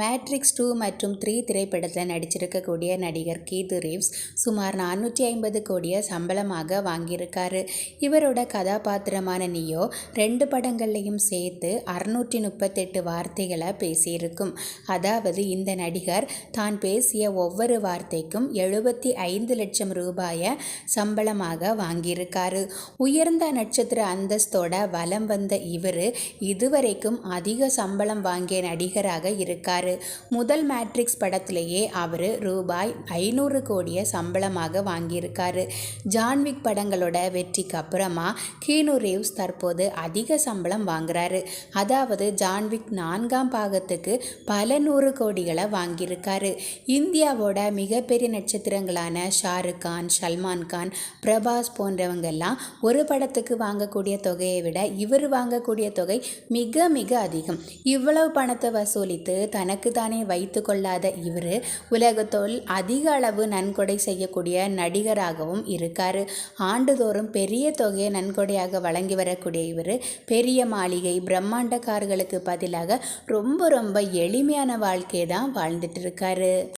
Matrix two மற்றும் three திரைப்படத்தில் நடிச்சிருக்கக்கூடிய நடிகர் கீது ரீவ்ஸ் சுமார் நானூற்றி ஐம்பது கோடியை சம்பளமாக வாங்கியிருக்காரு. இவரோட கதாபாத்திரமான நியோ ரெண்டு படங்கள்லையும் சேர்த்து அறுநூற்றி முப்பத்தெட்டு வார்த்தைகளை பேசியிருக்கும். அதாவது இந்த நடிகர் தான் பேசிய ஒவ்வொரு வார்த்தைக்கும் எழுபத்தி ஐந்து லட்சம் ரூபாயை சம்பளமாக வாங்கியிருக்காரு. உயர்ந்த நட்சத்திர அந்தஸ்தோட வலம் வந்த இவர் இதுவரைக்கும் அதிக சம்பளம் வாங்கிய நடிகராக இருக்கார். முதல் மேட்ரிக்ஸ் படத்திலேயே அவர் ரூபாய் ஐநூறு கோடியை சம்பளமாக வாங்கியிருக்காரு. ஜான்விக் படங்களோட வெற்றிக்கு அப்புறமா கீனு ரீவ்ஸ் தற்போது அதிக சம்பளம் வாங்குறாரு. அதாவது ஜான்விக் நான்காம் பாகத்துக்கு பல நூறு கோடிகளை வாங்கியிருக்காரு. இந்தியாவோட மிகப்பெரிய நட்சத்திரங்களான ஷாருக் கான் சல்மான் கான் பிரபாஸ் போன்றவங்கெல்லாம் ஒரு படத்துக்கு வாங்கக்கூடிய தொகையை விட இவர் வாங்கக்கூடிய தொகை மிக மிக அதிகம். இவ்வளவு பணத்தை வசூலித்து தனக்கு தனக்கு தானே வைத்து கொள்ளாத இவர் உலகத்தோல் அதிக அளவு நன்கொடை செய்யக்கூடிய நடிகராகவும் இருக்கார். ஆண்டுதோறும் பெரிய தொகையை நன்கொடையாக வழங்கி வரக்கூடிய இவர் பெரிய மாளிகை பிரம்மாண்ட கார்களுக்கு பதிலாக ரொம்ப ரொம்ப எளிமையான வாழ்க்கையை தான் வாழ்ந்துட்டு இருக்காரு.